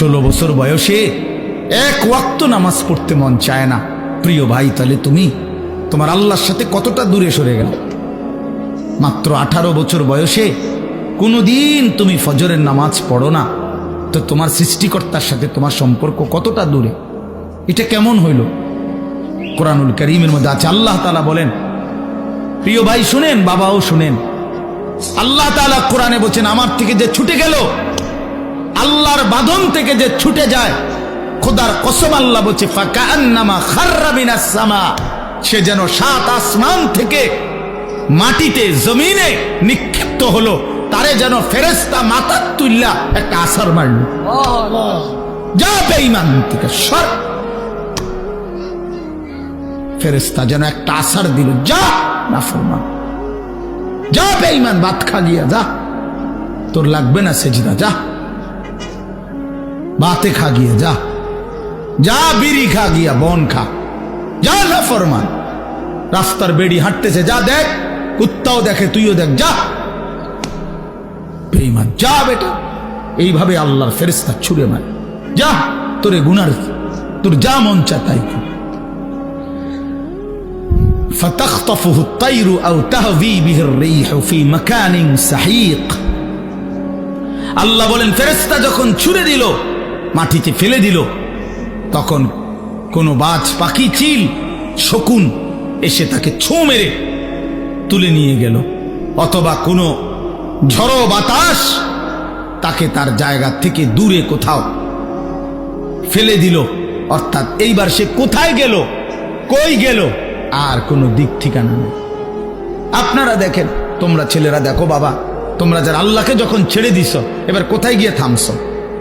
ষোলো বছর বয়সে এক ওয়াক্ত নামাজ পড়তে মন চায় না। প্রিয় ভাই, তাহলে তুমি তোমার আল্লাহর সাথে কতটা দূরে সরে গেল? মাত্র আঠারো বছর বয়সে কোনোদিন তুমি ফজরের নামাজ পড়ো না। তো তোমার সৃষ্টিকর্তার সাথে তোমার সম্পর্ক কতটা দূরে? এটা কেমন হইল? কোরআনুল করিমের মধ্যে আছে, আল্লাহ তালা বলেন, প্রিয় ভাই, শুনেন, বাবাও শুনেন। আল্লাহ তালা কোরআনে বলছেন, আমার থেকে যে ছুটে গেল আল্লাহর বাঁধন থেকে যে ছুটে যায়, খোদার কসম আল্লাহ বলছে সে যেন সাত আসমান থেকে মাটিতে, জমিনে নিক্ষিপ্ত হলো, তারে যেন ফেরেস্তা মাথার তুল্লা একটা আসার মারল। যা বেঈমান থেকে সর। ফেরেস্তা যেন একটা আসার দিল, যা না ফরমান যা বেঈমান ভাত খা গিয়া যা। তোর লাগবে না সেজদা, যা। বাতে খা গিয়া যা যা বিড়ি খা গিয়া বন খা যা না ফরমান রাস্তার বেড়ি হাঁটতেছে যা দেখ কুত্তাও দেখে তুইও দেখ যা বেঈমান যা বেটা এইভাবে আল্লাহর ফেরেস্তা ছুড়ে মারে যা তোরে গুনার তোর যা মন চা তাই কর। فتخطفه الطير أو تهوي به الريح في مكان سحيق আল্লাহ বলেন ফেরেস্তা যখন ছুড়ে দিল মাটিতে ফেলে দিল। তখন কোনো বাজ, পাখি, চিল, শকুন এসে তাকে ছো মেরে তুলে নিয়ে গেল। অথবা কোনো ঝড়ো বাতাস তাকে তার জায়গা থেকে দূরে কোথাও ফেলে দিল। অর্থাৎ এইবার সে কোথায় গেল, কই গেল, আর কোনো দিক ঠিকানা নেই। আপনারা দেখেন, তোমরা ছেলেরা দেখো বাবা, তোমরা যারা আল্লাহকে যখন ছেড়ে দিছ, এবার কোথায় গিয়ে থামছ?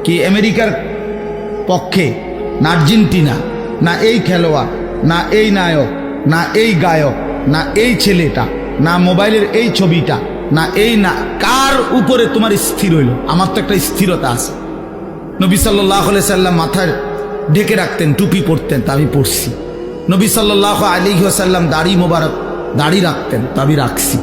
কি আমেরিকার পক্ষে, না আর্জেন্টিনা, না এই খেলোয়াড়, না এই নায়ক, না এই গায়ক, না এই ছেলেটা, না মোবাইলের এই ছবিটা, না এই না, কার উপরে তোমার স্থির হইল? আমার তো একটা স্থিরতা আছে। নবী সাল্লাহ সাল্লাম মাথায় ঢেকে রাখতেন, টুপি পরতেন তা আমি পড়ছি নবী সাল্লাহ আলী সাল্লাম দাড়ি মোবারক, দাড়ি রাখতেন তা আমি রাখছি।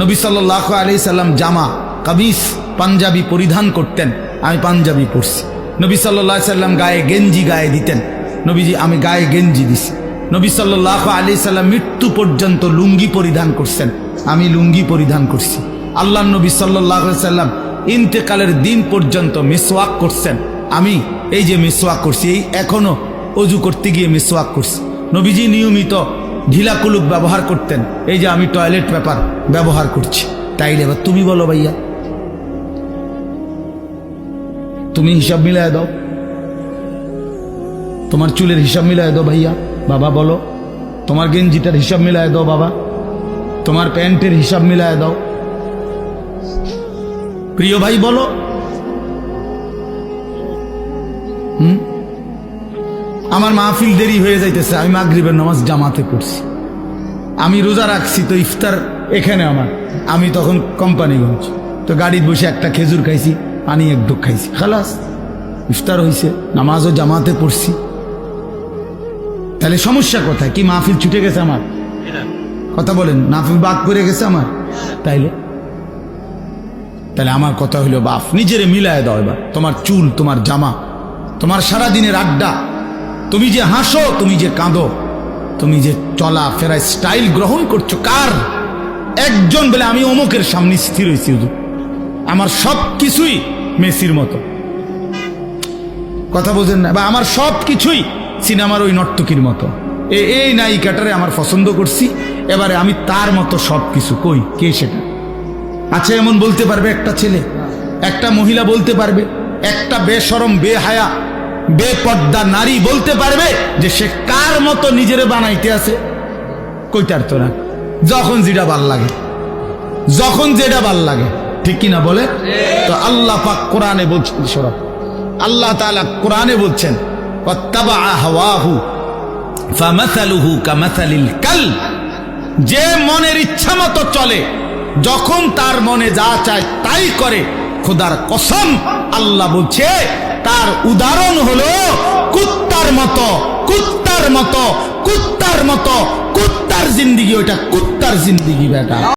নবী সাল্লাহ আলি সাল্লাম জামা কাবিস পাঞ্জাবি পরিধান করতেন, আমি পাঞ্জাবি পরছি। নবী সাল্লাহ সাল্লাম গায়ে গেঞ্জি গায়ে দিতেন। নবীজি, আমি গায়ে গেঞ্জি দিছি। নবী সাল্লাহ আলি সাল্লাম মৃত্যু পর্যন্ত লুঙ্গি পরিধান করছেন। আমি লুঙ্গি পরিধান করছি। আল্লাহ নবী সাল্লাহ সাল্লাম ইন্তেকালের দিন পর্যন্ত মিসওয়াক করছেন। আমি এই যে মিসওয়াক করছি, এই এখনও অজু করতে গিয়ে মিসওয়াক করছি। নবীজি নিয়মিত ঢিলাকুলুক ব্যবহার করতেন। এই যে আমি টয়লেট পেপার ব্যবহার করছি। তাইলে এবার তুমি বলো ভাইয়া তুমি হিসাব মিলায় দাও। তোমার চুলের হিসাব মিলায় দাও ভাইয়া। বাবা, বলো। তোমার গেঞ্জিটার হিসাব মিলায় দাও বাবা। তোমার প্যান্টের হিসাব মিলায় দাও। প্রিয় ভাই, বলো। হুম? আমার মাহফিল দেরি হয়ে যাইতেছে। আমি মাগরিবের নামাজ জামাতে পড়ছি। আমি রোজা রাখছি তো ইফতার এখানে আমার। আমি তখন কোম্পানিগঞ্জ। তো গাড়িতে বসে একটা খেজুর খাইছি। পানি এক ডুক খাইছি। খালাস ইফতার হয়েছে নামাজও জামাতে পড়ছি। তাহলে সমস্যা কোথায়? কি মাহফিল ছুটে গেছে আমার? কথা বলেন নাফিল বাদ করে গেছে আমার? তাইলে? তাহলে আমার কথা হইল বাপ নিজেরে মিলায় দাও এবার। তোমার চুল তোমার জামা তোমার সারা দিনের আড্ডা। তুমি যে হাসো তুমি যে কাঁদো। তুমি যে চলা ফেরায় স্টাইল গ্রহণ করছ কার? একজন বলে আমি অমুকের সামনে স্থির হয়েছি আমার সব কিছুই মেসির মতো। কথা বোঝেন না। বা আমার সব কিছুই সিনেমার ওই নর্তকীর মতো। এই নায়িকাটারে আমার পছন্দ করছি। এবারে আমি তার মতো সব কিছু কই? কে সেটা? আছে এমন বলতে পারবে একটা ছেলে। একটা মহিলা বলতে পারবে। একটা বেসরম, বেহায়া, বেপর্দা নারী বলতে পারবে যে সে কার মতো নিজেরে বানাইতে আছে। কইতার তো না। যখন যেটা ভালো লাগে। যখন যেটা ভালো লাগে। ঠিক কিনা বলে? তো আল্লাহ পাক কোরআনে বলছেন সরব আল্লাহ তাআলা কোরআনে বলছেন যে মনের ইচ্ছা মতো চলে, যখন তার মনে যা চায় তাই করে, খোদার কসম আল্লাহ বলছে, তার উদাহরণ হলো কুত্তার মতো কুত্তার মতো কুত্তার মতো, কুত্তার জিন্দিগি ওটা কুত্তার জিন্দিগি, বেটা।